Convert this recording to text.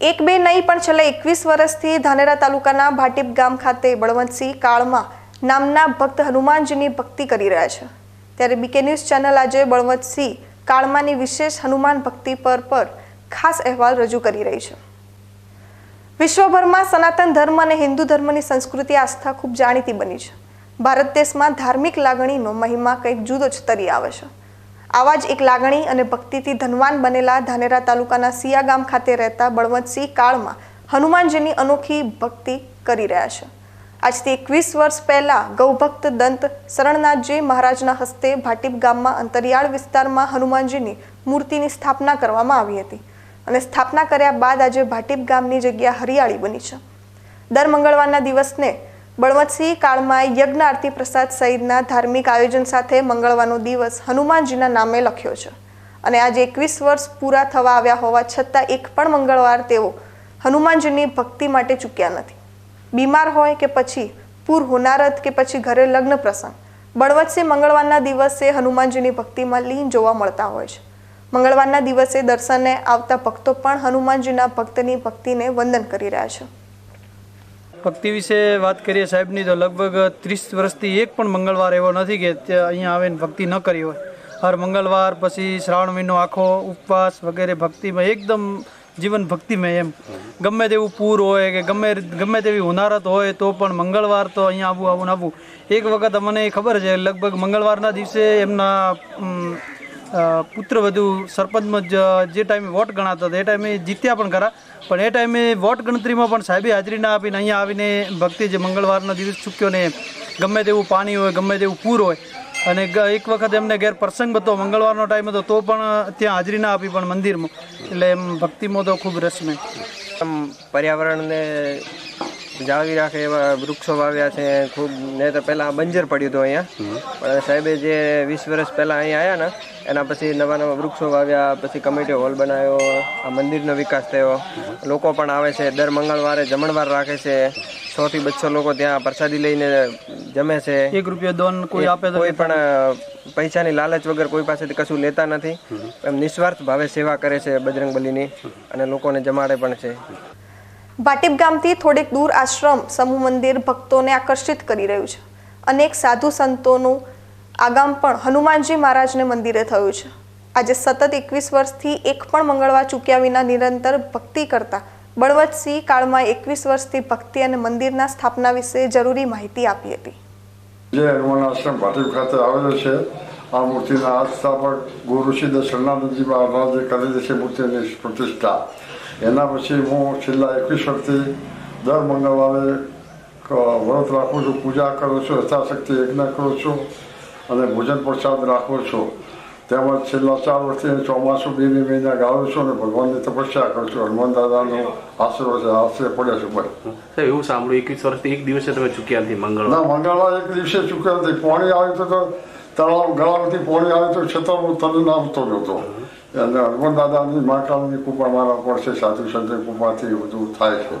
એક બે નહીં, પણ છેલ્લા એકવીસ વર્ષથી ધાનેરા તાલુકાના ભાટીપ ગામ ખાતે બળવંતસિંહ કાળમાં નામના ભક્ત હનુમાનજીની ભક્તિ કરી રહ્યા છે. ત્યારે બીકે ન્યૂઝ ચેનલ આજે બળવંતસિંહ કાળમાની વિશેષ હનુમાન ભક્તિ પર પર ખાસ અહેવાલ રજૂ કરી રહી છે. વિશ્વભરમાં સનાતન ધર્મ અને હિન્દુ ધર્મની સંસ્કૃતિ આસ્થા ખૂબ જાણીતી બની છે. ભારત દેશમાં ધાર્મિક લાગણીનો મહિમા કંઈક જુદો જ તરી આવે છે. આવા જ એક લાગણી અને ભક્તિથી ધનવાન બનેલા ધાનેરા તાલુકાના સિયા ગામ ખાતે રહેતા બળવંતસિંહ કાળમાં હનુમાનજીની અનોખી ભક્તિ કરી રહ્યા છે. આજથી એકવીસ વર્ષ પહેલા ગૌભક્ત દંત શરણનાથજી મહારાજના હસ્તે ભાટીપ ગામમાં અંતરિયાળ વિસ્તારમાં હનુમાનજીની મૂર્તિની સ્થાપના કરવામાં આવી હતી અને સ્થાપના કર્યા બાદ આજે ભાટીપ ગામની જગ્યા હરિયાળી બની છે. દર મંગળવારના દિવસને બળવંતસિંહ કાળમાં યજ્ઞ આરતી પ્રસાદ સહિતના ધાર્મિક આયોજન સાથે મંગળવારનો દિવસ હનુમાનજીના નામે લખ્યો છે. અને આજે એકવીસ વર્ષ પૂરા થવા આવ્યા હોવા છતાં એક પણ મંગળવાર તેઓ હનુમાનજીની ભક્તિ માટે ચૂક્યા નથી. બીમાર હોય કે પછી પૂર હોનારત કે પછી ઘરે લગ્ન પ્રસંગ, બળવંતસિંહ મંગળવારના દિવસે હનુમાનજીની ભક્તિમાં લીન જોવા મળતા હોય છે. મંગળવારના દિવસે દર્શને આવતા ભક્તો પણ હનુમાનજીના ભક્તની ભક્તિને વંદન કરી રહ્યા છે. ભક્તિ વિશે વાત કરીએ સાહેબની, તો લગભગ ત્રીસ વર્ષથી એક પણ મંગળવાર એવો નથી કે અહીંયા આવીને ભક્તિ ન કરી હોય. હર મંગળવાર, પછી શ્રાવણ મહિનો આખો ઉપવાસ વગેરે ભક્તિમાં, એકદમ જીવન ભક્તિમય એમ. ગમે તેવું પૂર હોય કે ગમે ગમે તેવી હોનારત હોય તો પણ મંગળવાર તો અહીંયા આવું આવું ને આવું. એક વખત અમને ખબર છે, લગભગ મંગળવારના દિવસે એમના પુત્રવધુ સરપંચમાં જ ટાઈમે વોટ ગણાતા હતા, એ ટાઈમે જીત્યા પણ ખરા. પણ એ ટાઈમે વોટ ગણતરીમાં પણ સાહેબે હાજરી ના આપીને અહીંયા આવીને ભક્તિ જે મંગળવારનો દિવસ ચૂક્યો ને ગમે તેવું પાણી હોય, ગમે તેવું પૂર હોય, અને એક વખત એમને ઘેર પ્રસંગ હતો, મંગળવારનો ટાઈમ હતો, તો પણ ત્યાં હાજરી ના આપી પણ મંદિરમાં. એટલે એમ ભક્તિમાં તો ખૂબ રસ મેં પર્યાવરણને જાળવી રાખે એવા વૃક્ષો વાવ્યા છે. ખૂબ ને તો પહેલાં બંજર પડ્યું હતું અહીંયા. પણ સાહેબે જે વીસ વર્ષ પહેલાં અહીંયા આવ્યા ને એના પછી નવા નવા વૃક્ષો વાવ્યા પછી કમિટી હોલ બનાવ્યો આ મંદિરનો વિકાસ થયો. લોકો પણ આવે છે દર મંગળવારે જમણવાર રાખે છે. સો થી બસો લોકો ત્યાં પ્રસાદી લઈને જમે છે. એક રૂપિયા દોન કોઈ આપે તો કોઈ પણ પૈસાની લાલચ વગર કોઈ પાસેથી કશું લેતા નથી. એમ નિસ્વાર્થ ભાવે સેવા કરે છે બજરંગબલીની અને લોકોને જમાડે પણ છે. ભાટીપ ગામથી થોડેક દૂર આશ્રમ સમૂહ મંદિર ભક્તોને આકર્ષિત કરી રહ્યું છે. અનેક સાધુ સંતોનું આગામ પણ હનુમાનજી મહારાજને મંદિરે થયું છે. આજે સતત એકવીસ વર્ષથી એક પણ મંગળવાર ચૂક્યા વિના નિરંતર ભક્તિ કરતા બળવંતસિંહ કાળમાં એકવીસ વર્ષથી ભક્તિ અને મંદિરના સ્થાપના વિશે જરૂરી માહિતી આપી હતી. જે હનુમાન આશ્રમ ભાટીપ ખાતે આવેલો છે, આ મૂર્તિના સ્થાપક ગુરુ શ્રી શરણાનંદજી મહારાજે કરેલી છે, મૂર્તિની પ્રતિષ્ઠા. એના પછી હું છેલ્લા એકવીસ વર્ષથી દર મંગળવારે વ્રત રાખું છું પૂજા કરું છું યથાશક્તિ યજ્ઞ કરું છું અને ભોજન પ્રસાદ રાખું છું. તેમજ છેલ્લા ચાર વર્ષથી ચોમાસું બે બે મહિના ગાળું છું અને ભગવાનની તપસ્યા કરું છું. હનુમાન દાદાનો આશરો છે આશરે પડ્યા છે ભાઈ. એવું સાંભળ્યું એકવીસ વર્ષથી એક દિવસે તમે ચૂક્યા નથી મંગળવાર? ના મંગળવાર એક દિવસે ચૂક્યા નથી. પાણી આવ્યું તો તો તળાવ ગળામાંથી પાણી આવ્યું તો છતાં હું તને નામતો નહોતો અને હનુમાન દાદાની મહાકાળની કૃપા મારા પર છે સાધુ સંતની કૃપાથી બધું થાય છે.